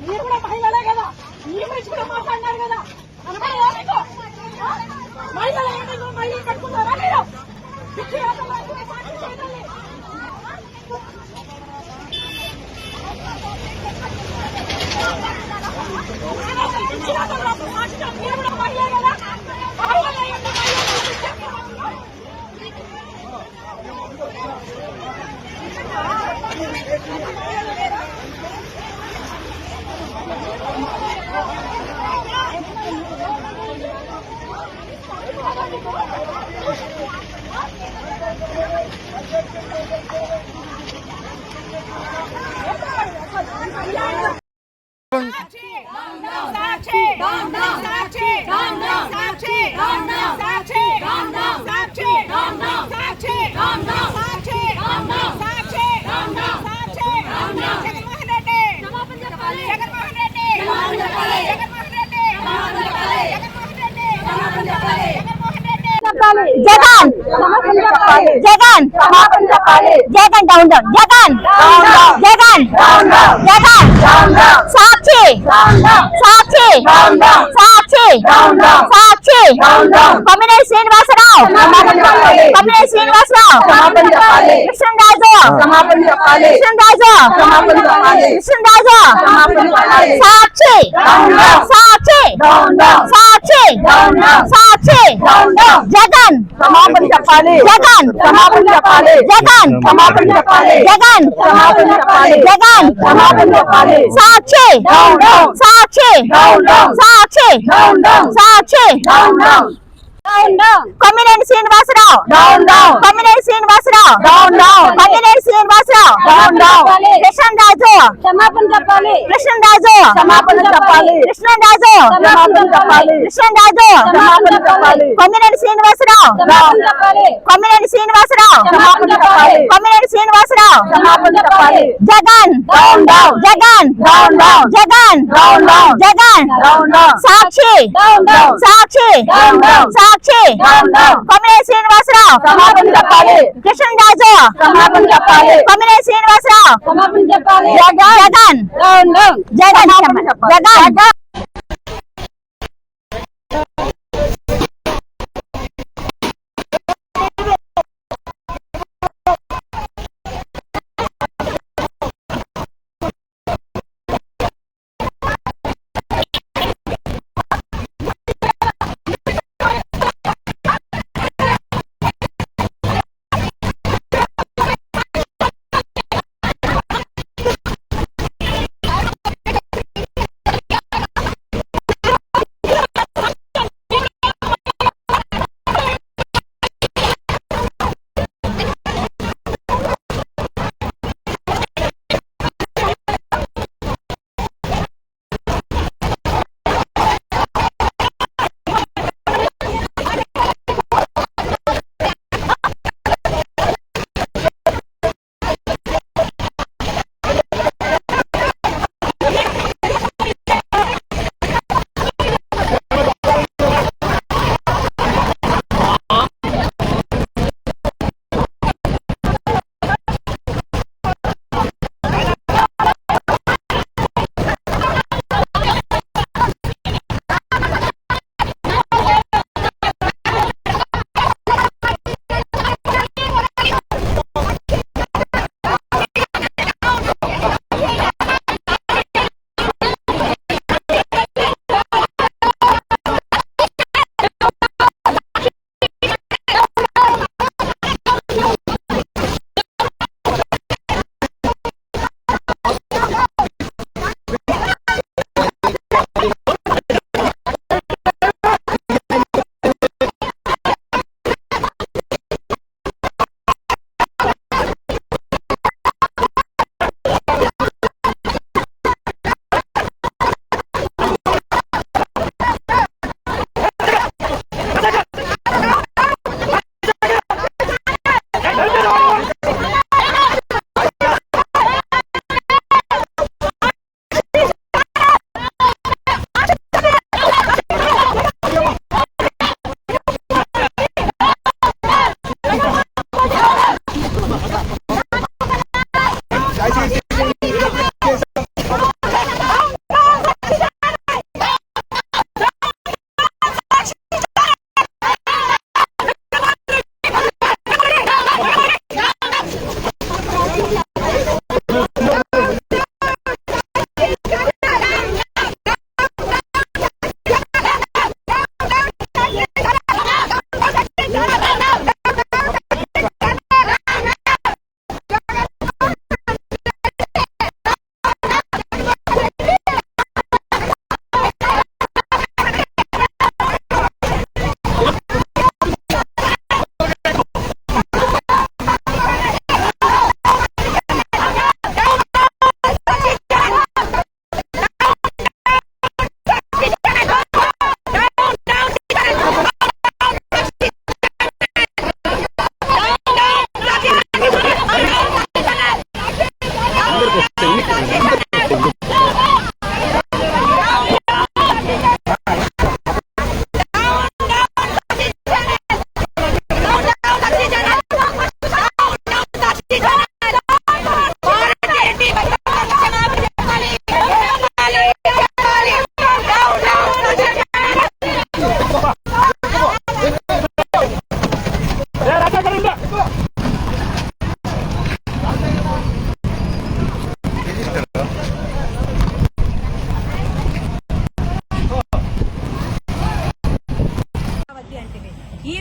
మీరు కూడా మహిళలే కదా మీ గురించి కూడా మాట్లాడినారు కదా అనుకోలేదా మహిళలు మహిళలు కట్టుకుంటారా మీరు Yeah. আতঙ্ক జగన్మోహన్ రెడ్డి జగన్మోహన్ రెడ్డి జగన్. జగన్. జగన్. Down down. జగన్. జగన్. జగన్. సాక్షి. సాక్షి. సాక్షి. సాక్షి. నుంచి కొమ్మినేని శ్రీనివాసరావు కొమ్మినేని శ్రీనివాసరావు కృష్ణరాజు కృష్ణరాజు కృష్ణరాజు సాక్షి సాక్షి సాక్షి సాక్షి జగన్ జగన్ జగన్ జగన్ జగన్ సాక్షి సాక్షి Chi. No, no. Chi. No, no. Chi. No, no. Kommineni Srinivasarao Kommineni Srinivasarao Kommineni Srinivasarao Krishnan రాజు కృష్ణన్ రాజు కృష్ణన్ రాజు కృష్ణన్ రాజు కొమ్మినేని శ్రీనివాసరావు కొమ్మినేని శ్రీనివాసరావు కొమ్మినేని శ్రీనివాసరావు జగన్ జగన్ జగన్ జగన్ సాక్షి సాక్షి సాక్షి సాక్షి కొమ్మినేని శ్రీనివాసరావు. కిషన్ రాజు. కొమ్మినేని శ్రీనివాసరావు. జగన్. జగన్. జగన్.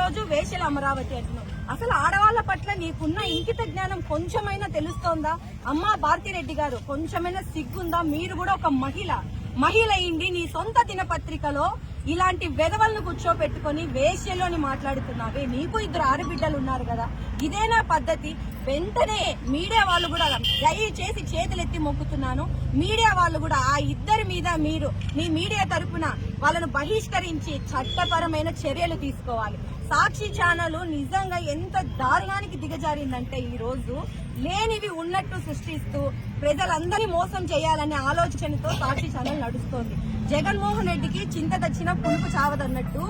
రోజు వేషల అమరావతి అంటున్నావు. అసలు ఆడవాళ్ళ పట్ల నీకున్న ఇంకిత జ్ఞానం కొంచెమైనా తెలుస్తోందా? అమ్మా భారతిరెడ్డి గారు కొంచెమైనా సిగ్గుందా? మీరు కూడా ఒక మహిళ మహిళ అయింది నీ సొంత దినపత్రికలో ఇలాంటి వెధవలను కూర్చోపెట్టుకొని వేశ్యలోని మాట్లాడుతున్నావే. నీకు ఇద్దరు ఆడబిడ్డలు ఉన్నారు కదా. ఇదేనా పద్ధతి. వెంటనే మీడియా వాళ్ళు కూడా దయచేసి చేతులెత్తి మొక్కుతున్నాను. మీడియా వాళ్ళు కూడా ఆ ఇద్దరి మీద మీరు మీ మీడియా తరపున వాళ్ళను బహిష్కరించి చట్టపరమైన చర్యలు తీసుకోవాలి. సాక్షి ఛానల్ నిజంగా ఎంత దారుణానికి దిగజారిందంటే ఈ రోజు లేనివి ఉన్నట్టు సృష్టిస్తూ ప్రజలందరినీ మోసం చేయాలనే ఆలోచనతో సాక్షి ఛానల్ నడుస్తోంది. జగన్మోహన్ రెడ్డికి చింత తెచ్చిన పులుపు చావదన్నట్టు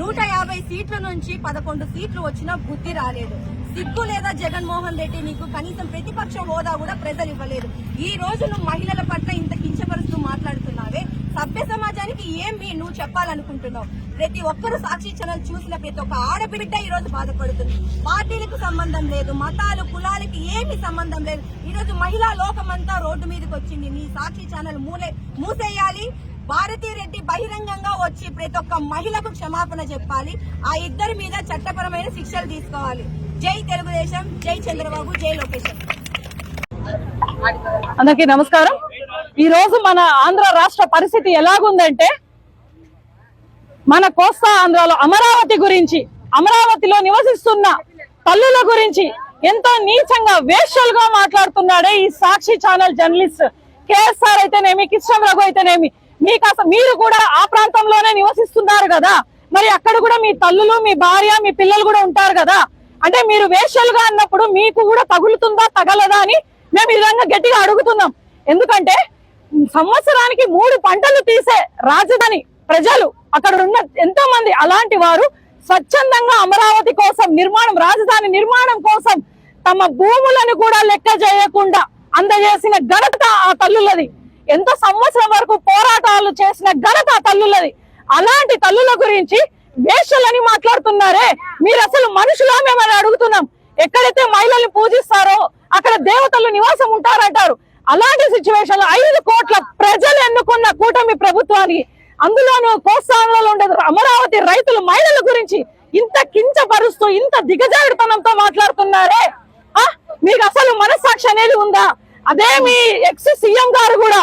నూట యాభై సీట్ల నుంచి పదకొండు సీట్లు వచ్చినా బుద్ధి రాలేదు. సిగ్గు లేదా జగన్మోహన్ రెడ్డి నీకు కనీసం ప్రతిపక్ష హోదా కూడా ప్రజలు ఇవ్వలేదు. ఈ రోజు నువ్వు మహిళల పట్ల ఇంత కించపరుస్తూ మాట్లాడుతున్నావే. సభ్య సమాజానికి ఏం నువ్వు చెప్పాలనుకుంటున్నావు? ప్రతి ఒక్కరు సాక్షి ఛానల్ చూసిన ప్రతి ఒక్క ఆడబిడ్డ ఈ రోజు బాధపడుతుంది. పార్టీలకు సంబంధం లేదు మతాలు కులాలకి ఏమి సంబంధం లేదు. ఈ రోజు మహిళా లోకమంతా రోడ్డు మీదకి వచ్చింది. మీ సాక్షి ఛానల్ మూలే మూసేయాలి. భారతీ రెడ్డి బహిరంగంగా వచ్చి ప్రతి ఒక్క మహిళకు క్షమాపణ చెప్పాలి. ఆ ఇద్దరి మీద చట్టపరమైన శిక్షలు తీసుకోవాలి. జై తెలుగుదేశం జై చంద్రబాబు జై లోకేశం అందరికీ నమస్కారం. ఈ రోజు మన ఆంధ్ర రాష్ట్ర పరిస్థితి ఎలాగుందంటే మన కోస్తా ఆంధ్రాలో అమరావతి గురించి అమరావతిలో నివసిస్తున్న తల్లుల గురించి ఎంతో నీచంగా వేష్యలుగా మాట్లాడుతున్నాడే ఈ సాక్షి ఛానల్ జర్నలిస్ట్. కేఎస్ఆర్ అయితేనేమి కిష్టం రఘు అయితేనేమి మీకు అసలు మీరు కూడా ఆ ప్రాంతంలోనే నివసిస్తున్నారు కదా? మరి అక్కడ కూడా మీ తల్లులు మీ భార్య మీ పిల్లలు కూడా ఉంటారు కదా? అంటే మీరు వేషలుగా అన్నప్పుడు మీకు కూడా తగులుతుందా తగలదా అని మేము ఈ విధంగా గట్టిగా అడుగుతున్నాం. ఎందుకంటే సంవత్సరానికి మూడు పంటలు తీసే రాజధాని ప్రజలు అక్కడ ఉన్న ఎంతో మంది అలాంటి వారు స్వచ్ఛందంగా అమరావతి కోసం నిర్మాణం రాజధాని నిర్మాణం కోసం తమ భూములను కూడా లెక్క చేయకుండా అందజేసిన ఘనత ఆ తల్లులది. ఎంతో సంవత్సరం వరకు పోరాటాలు చేసిన ఘనత ఆ తల్లులది. అలాంటి తల్లుల గురించి వేషలని మాట్లాడుతున్నారే. మీరు అసలు మనుషులా మేమని అడుగుతున్నాం. ఎక్కడైతే మహిళల్ని పూజిస్తారో అక్కడ దేవతలు నివాసం ఉంటారంటారు. అలాంటి సిచ్యువేషన్లో ఐదు కోట్ల ప్రజలు ఎన్నుకున్న కూటమి ప్రభుత్వానికి అందులోనూ కోస్తాంధ్రలో ఉండే అమరావతి రైతుల మహిళల గురించి ఇంత కించపరుస్తూ ఇంత దిగజారుతనంతో మాట్లాడుతున్నారే? ఆ మీకు అసలు మనస్సాక్షి అనేది ఉందా? అదే మీ ఎక్స్ సీఎం గారు కూడా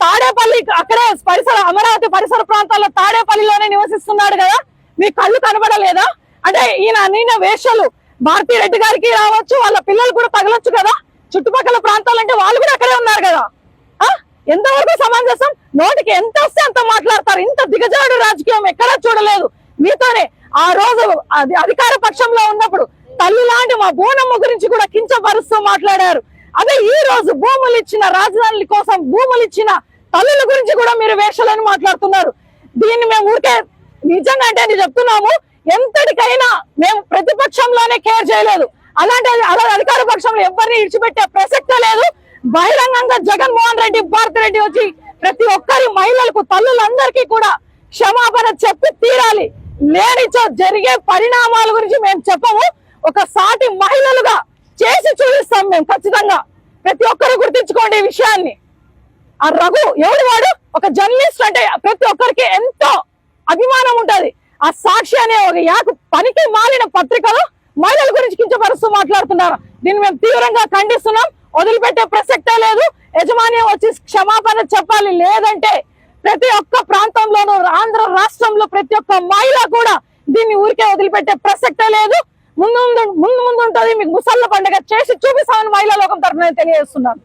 తాడేపల్లి అక్కడే పరిసర అమరావతి పరిసర ప్రాంతాల్లో తాడేపల్లిలోనే నివసిస్తున్నాడు కదా? మీ కళ్ళు కనబడలేదా? అంటే ఈయన నీన వేషలు భారతీ రెడ్డి గారికి రావచ్చు వాళ్ళ పిల్లలు కూడా తగలొచ్చు కదా? చుట్టుపక్కల ప్రాంతాలు అంటే వాళ్ళు కూడా అక్కడే ఉన్నారు కదా? ఎంతవరకు సమంజసం నోటికి ఎంత వస్తే అంత మాట్లాడతారు. ఇంత దిగజాడు రాజకీయం ఎక్కడా చూడలేదు. మీతోనే ఆ రోజు అది అధికార పక్షంలో ఉన్నప్పుడు తల్లి లాంటి మా బోనమ్మ గురించి కూడా కించపరుస్తూ మాట్లాడారు. అదే ఈ రోజు భూములు ఇచ్చిన రాజధానుల కోసం భూములు ఇచ్చిన తల్లుల గురించి కూడా మీరు వేషాలని మాట్లాడుతున్నారు. దీన్ని మేము ఊరికే నిజంగా అంటే చెప్తున్నాము. ఎంతటికైనా మేము ప్రతిపక్షంలోనే కేర్ చేయలేదు. అలాంటి అలా అధికార పక్షంలో ఎవరిని ఇడిచిపెట్టే ప్రసక్తే లేదు. బహిరంగంగా జగన్మోహన్ రెడ్డి భారత రెడ్డి వచ్చి ప్రతి ఒక్కరి మహిళలకు తల్లులందరికీ కూడా క్షమాపణ చెప్పి తీరాలి. లేనిచో జరిగే పరిణామాల గురించి మేము చెప్పము. ఒక సాటి మహిళలుగా చేసి చూపిస్తాం మేము ఖచ్చితంగా. ప్రతి ఒక్కరు గుర్తించుకోండి ఈ విషయాన్ని. ఆ రఘు ఎవడు వాడు? ఒక జర్నలిస్ట్ అంటే ప్రతి ఒక్కరికి ఎంతో అభిమానం ఉంటది. ఆ సాక్షి అనే ఒక యాకు పనికి మాలిన పత్రికలో మహిళల గురించి కించపరుస్తూ మాట్లాడుతున్నారు. దీన్ని మేము తీవ్రంగా ఖండిస్తున్నాం. వదిలిపెట్టే ప్రసక్తే లేదు. యజమాన్యం వచ్చి క్షమాపణ చెప్పాలి. లేదంటే ప్రతి ఒక్క ప్రాంతంలోనూ ఆంధ్ర రాష్ట్రంలో ప్రతి ఒక్క మహిళ కూడా దీన్ని ఊరికే వదిలిపెట్టే ప్రసక్తే లేదు. ముందు ముందు ముందు ముందు ఉంటుంది. మీకు ముసళ్ళ పండుగ చేసి చూపిస్తామని మహిళా లోకం తరఫున తెలియజేస్తున్నాను.